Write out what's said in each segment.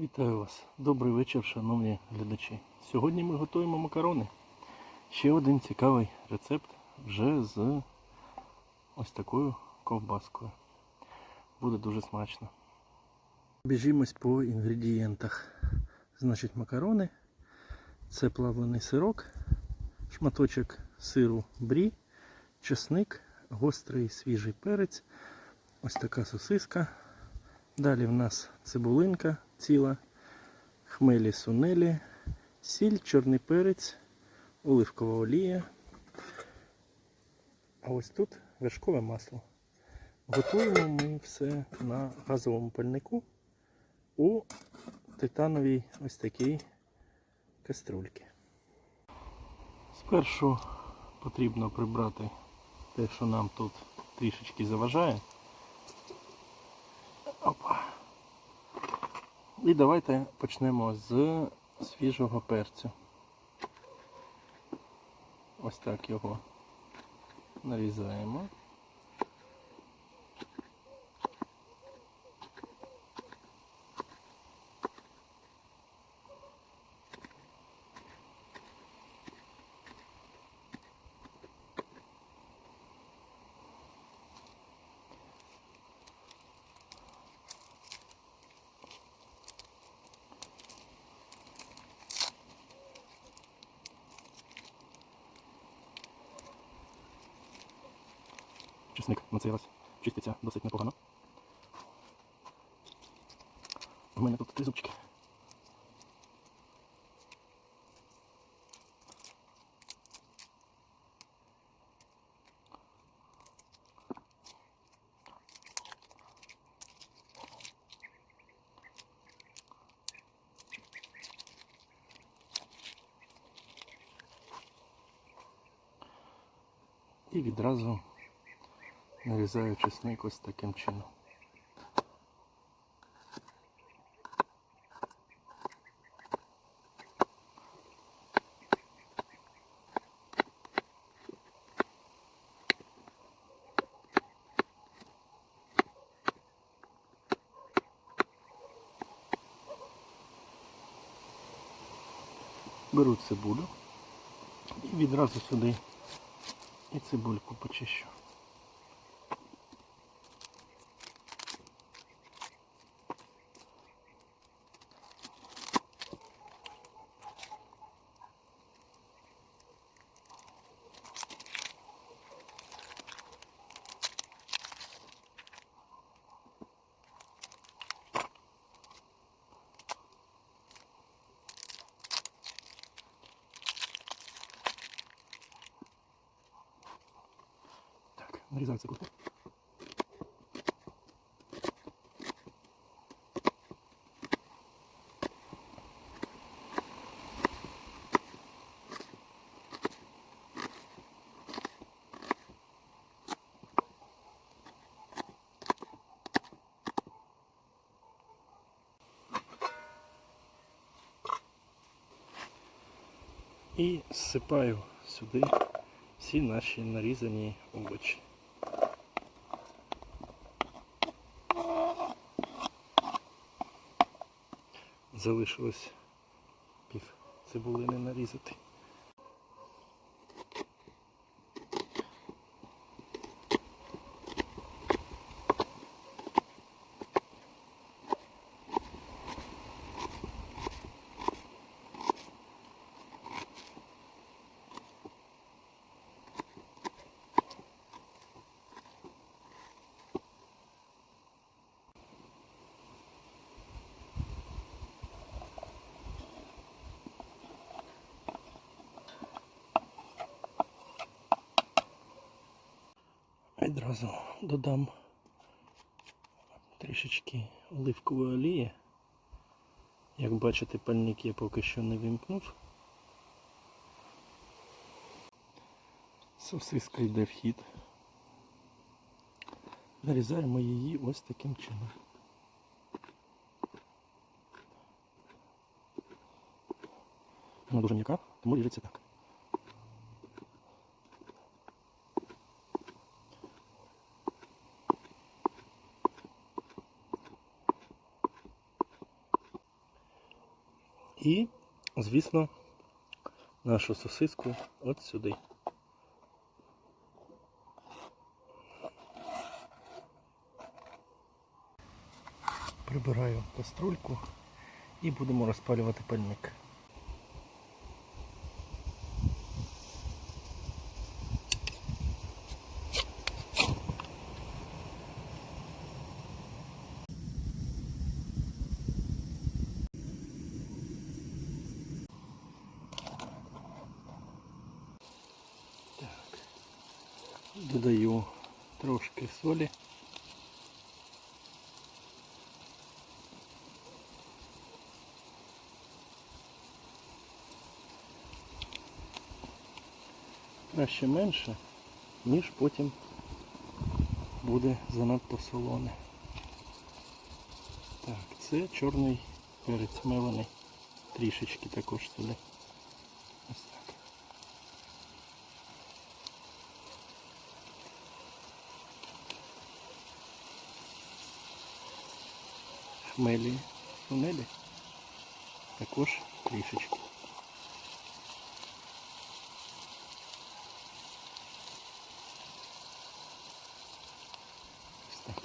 Вітаю вас. Добрий вечір, шановні глядачі. Сьогодні ми готуємо макарони. Ще один цікавий рецепт вже з ось такою ковбаскою. Буде дуже смачно. Біжімось по інгредієнтах. Значить, макарони. Це плавлений сирок, шматочок сиру брі, чесник, гострий свіжий перець, ось така сосиска. Далі в нас цибулинка ціла, хмелі сунелі, сіль, чорний перець, оливкова олія. А ось тут вершкове масло. Готуємо ми все на газовому пальнику у титановій ось такій каструльці. Спершу потрібно прибрати те, що нам тут трішечки заважає. Опа. І давайте почнемо з свіжого перцю. Ось так його нарізаємо. Чесник на цей раз чиститься досить непогано. У мене тут три зубчики. І відразу нарізаю чесник ось таким чином. Беру цибулю і відразу сюди і цибульку почищу. Нарізаю цибульку. І зсипаю сюди всі наші нарізані овочі. Залишилось пів цибулини нарізати. Відразу додам трішечки оливкової олії. Як бачите, пальник я поки що не вимкнув. Сосиска йде в хід. Нарізаємо її ось таким чином. Вона дуже м'яка, тому ріжеться так. І, звісно, нашу сосиску от сюди. Прибираю каструльку і будемо розпалювати пальник. Додаю трошки солі. Краще менше, ніж потім буде занадто солоне. Так, це чорний перець мелений. Трішечки також туди. Хмелі, сунелі. Також трішечки. Ось так.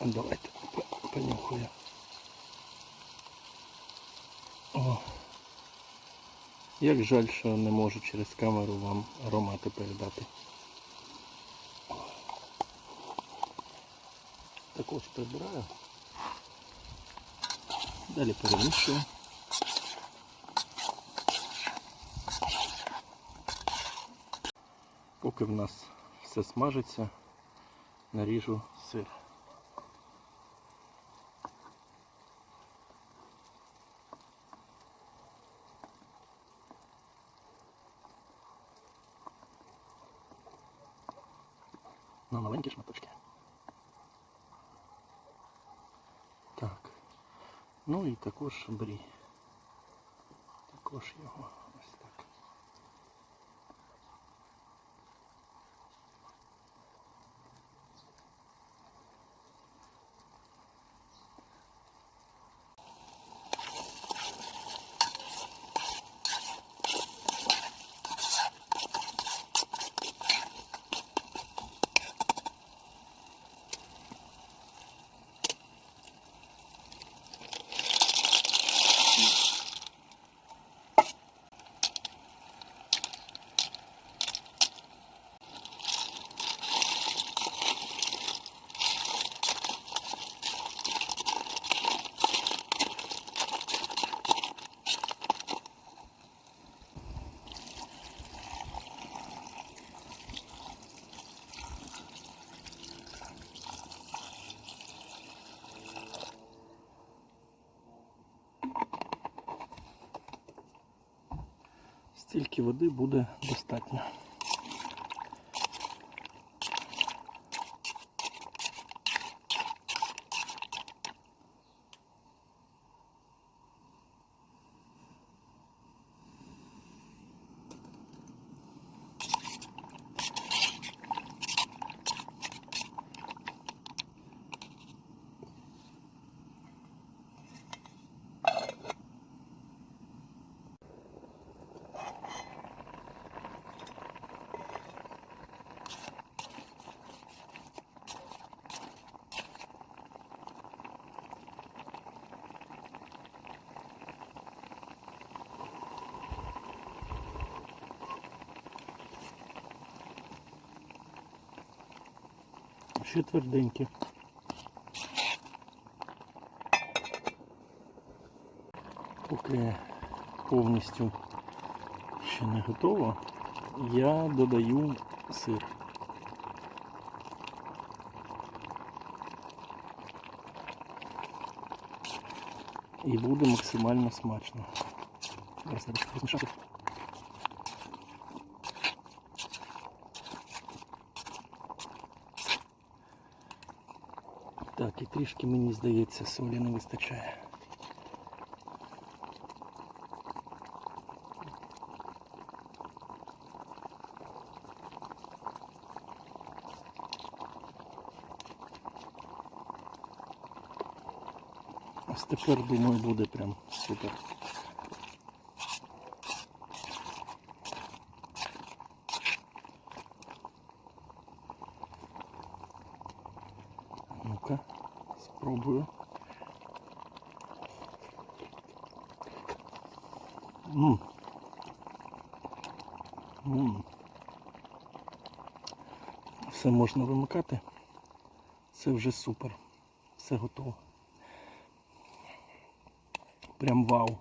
А Давайте понюхаю. О. Як жаль, що не можу через камеру вам аромати передати. Також прибираю. Далі перемішую. Поки в нас все смажиться, наріжу сир. На маленькі шматочки. Ну і також брій. Також його ось так. Стільки води буде достатньо. Ще тверденькі. Поки повністю ще не готово, я додаю сир. І буде максимально смачно. Зараз треба розмішати. Так, і трішки мені здається, солі не вистачає. Ось тепер, думаю, буде прям супер. Спробую. М. М. Все можна вимикати. Це вже супер. Все готово. Прям вау.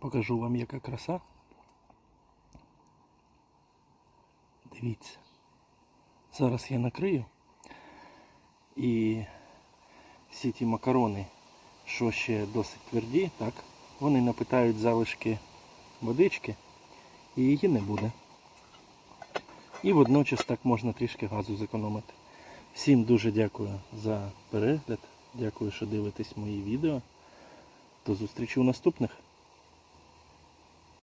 Покажу вам, яка краса. Дивіться. Зараз я накрию. І всі ті макарони, що ще досить тверді, так, вони напитають залишки водички і її не буде. І водночас так можна трішки газу зекономити. Всім дуже дякую за перегляд. Дякую, що дивитесь мої відео. До зустрічі у наступних.